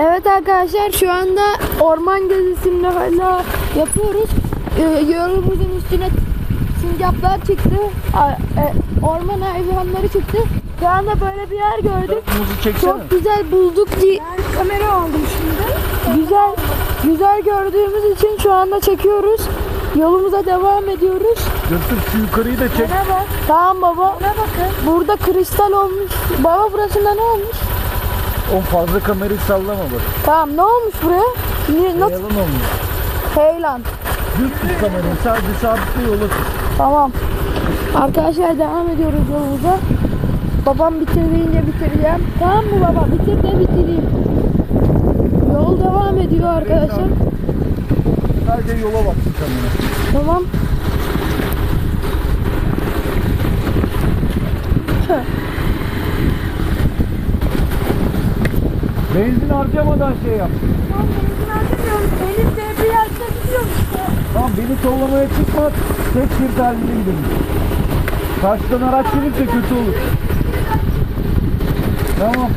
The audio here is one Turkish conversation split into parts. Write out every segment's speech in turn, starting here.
Evet arkadaşlar şu anda orman gezisinde hala yapıyoruz. Ee, yolumuzun üstüne sincaplar çıktı. A- e, orman hayvanları çıktı. Şu anda böyle bir yer gördük. Çok güzel bulduk diye kamera aldım şimdi. Güzel güzel gördüğümüz için şu anda çekiyoruz. Yolumuza devam ediyoruz. Götür şu yukarıyı da çek. bak. Tamam baba. bakın. Burada kristal olmuş. Baba burasında ne olmuş? O fazla kamerayı sallama bak. Tamam ne olmuş buraya? Niye, nasıl? Yalan olmuş. Heylan. Düz tut kamerayı sadece sabitle yola tut. Tamam. Arkadaşlar devam ediyoruz yolumuza. Babam bitir deyince bitireceğim. Tamam mı baba? Bitir de bitireyim. Yol devam ediyor arkadaşlar. Sadece yola baksın kamera. Tamam. Benzin harcamadan şey yap. Tamam beni sollamaya çıkma. Tek şerit halinde gidelim. Karşıdan araç gelirse kötü olur. Tamam.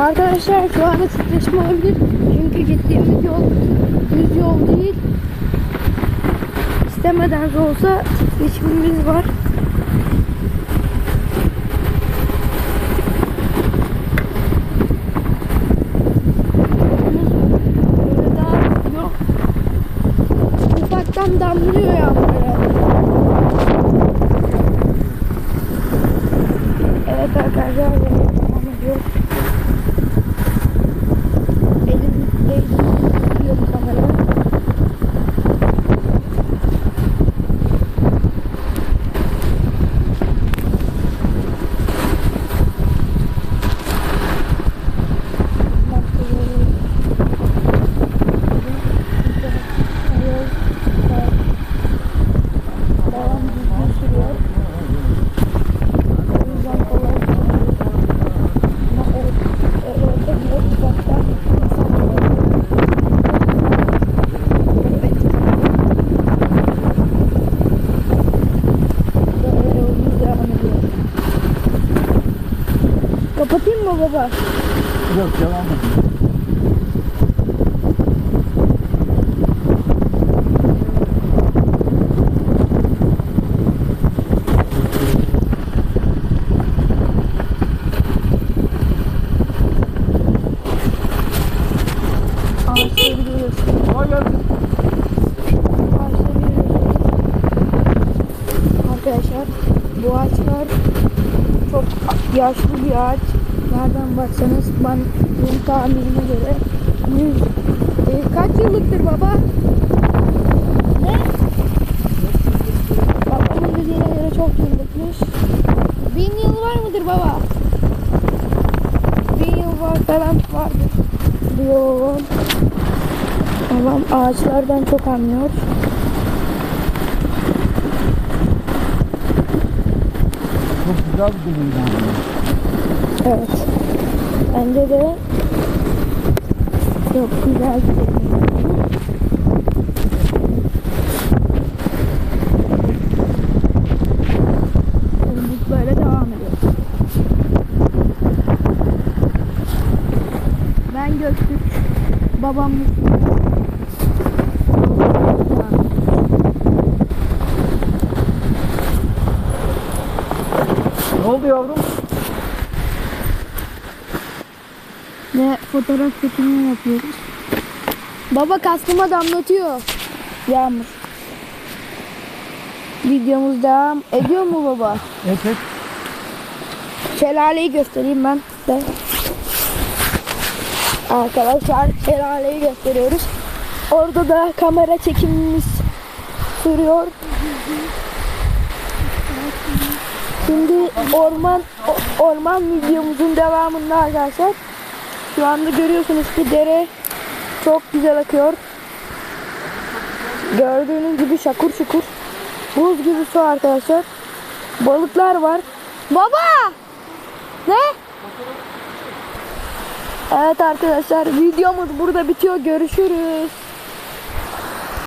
Arkadaşlar şu anda titreşme olabilir. Çünkü gittiğimiz yol düz yol değil. İstemeden de olsa titreşimimiz var. Böyle daha yok. Ufaktan damlıyor yağmur herhalde. Evet arkadaşlar devam ediyoruz. Elimde tutuyorum kamerayı. Devam düzgün sürüyor. O yüzden kolay. Ama evet, evet, evet, uzaktan insan var. Evet. Böyle yolumuz devam ediyor. Kapatayım mı baba? Yok devam görüyorsun. Arkadaşlar bu ağaçlar çok yaşlı bir ağaç. Nereden baksanız ben bunun tahminine göre 100 e, kaç yıllıktır baba? Ne? Babamın dediğine göre çok yıllıkmış. Bin yıl var mıdır baba? Bin yıl var falan vardır. Diyor babam. Babam ağaçlardan çok anlıyor. Çok güzel bir. Evet. Bence de çok güzel bir deneyim. Böyle devam ediyor. Ben Göktürk. Babam Müslüman. Ne oldu yavrum? Ve fotoğraf çekimi yapıyoruz. Baba kastıma damlatıyor. Yağmur. Videomuz devam ediyor mu baba? Evet evet. Şelaleyi göstereyim ben size. Arkadaşlar şelaleyi gösteriyoruz. Orada da kamera çekimimiz sürüyor. Şimdi orman orman videomuzun devamında arkadaşlar. Şu anda görüyorsunuz ki dere çok güzel akıyor. Gördüğünüz gibi şakur şukur. Buz gibi su arkadaşlar. Balıklar var. Baba! Ne? Evet arkadaşlar videomuz burada bitiyor. Görüşürüz.